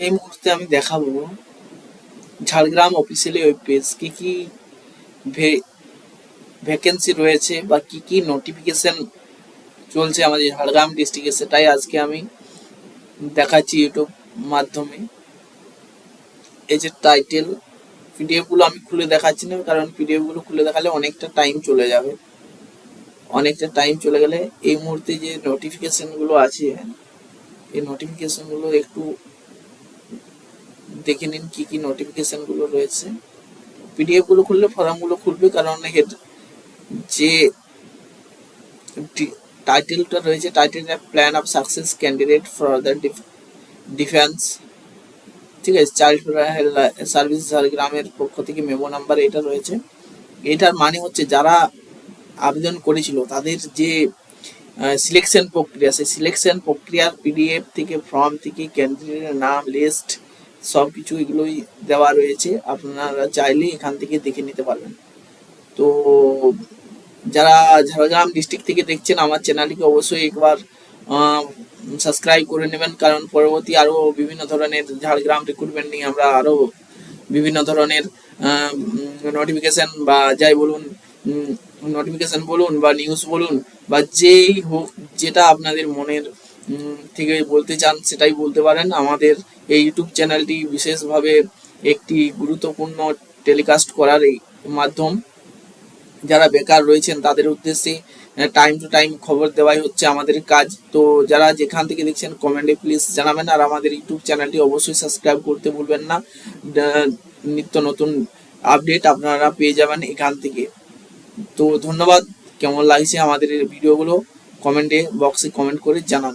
এই মুহূর্তে আমি দেখাবো ঝাড়গ্রাম অফিসিয়ালি ওয়েব পেজ কি কি ভ্যাকেন্সি রয়েছে বা কি কি নোটিফিকেশন চলছে আমাদের ঝাড়গ্রাম ডিস্ট্রিক্টে সেটাই আজকে আমি দেখাচ্ছি ইউটিউব মাধ্যমে। এই যে টাইটেল পিডিএফগুলো আমি খুলে দেখাচ্ছি না কারণ পিডিএফগুলো খুলে দেখালে অনেকটা টাইম চলে যাবে। অনেকটা টাইম চলে গেলে এই মুহূর্তে যে নোটিফিকেশনগুলো আছে, এই নোটিফিকেশনগুলো একটু দেখে নিন কি কি নোটিফিকেশনগুলো রয়েছে। পিডিএফগুলো খুললে ফর্মগুলো খুলবে, কারণ যে টাইটেলটা রয়েছে টাইটেলটা plan of success candidate for the defence ঠিক আছে চাইল্ড সার্ভিস গ্রামের পক্ষ থেকে মেমো নাম্বার এটা রয়েছে। এটার মানে হচ্ছে যারা আবেদন করেছিল, তাদের যে সিলেকশন প্রক্রিয়া, সেই সিলেকশন প্রক্রিয়ার পিডিএফ থেকে ফর্ম থেকে ক্যান্ডিডেটের নাম লিস্ট সব কিছু এগুলোই দেওয়া রয়েছে। আপনারা চাইলে এখান থেকে দেখে নিতে পারবেন। তো যারা ঝাড়গ্রাম ডিস্ট্রিক্ট থেকে দেখছেন, আমার চ্যানেলটিকে অবশ্যই একবার সাবস্ক্রাইব করে নেবেন। কারণ পরবর্তী আরও বিভিন্ন ধরনের ঝাড়গ্রাম রিক্রুটমেন্ট নিয়ে আমরা আরও বিভিন্ন ধরনের নোটিফিকেশন বা যাই বলুন নোটিফিকেশন বলুন বা নিউজ বলুন বা যেই হোক, যেটা আপনাদের মনের থেকে বলতে চান, সেটাই বলতে পারেন। আমাদের এই ইউটিউব চ্যানেলটি বিশেষভাবে একটি গুরুত্বপূর্ণ টেলিকাস্ট করার মাধ্যম। যারা বেকার রয়েছেন, তাদের উদ্দেশ্যে টাইম টু টাইম খবর দেওয়াই হচ্ছে আমাদের কাজ। তো যারা যেখান থেকে দেখছেন কমেন্টে প্লিজ জানাবেন। আর আমাদের ইউটিউব চ্যানেলটি অবশ্যই সাবস্ক্রাইব করতে ভুলবেন না। নিত্য নতুন আপডেট আপনারা পেয়ে যাবেন এখান থেকে। তো ধন্যবাদ। কেমন লাগছে আমাদের ভিডিওগুলো কমেন্টে বক্সে কমেন্ট করে জানান।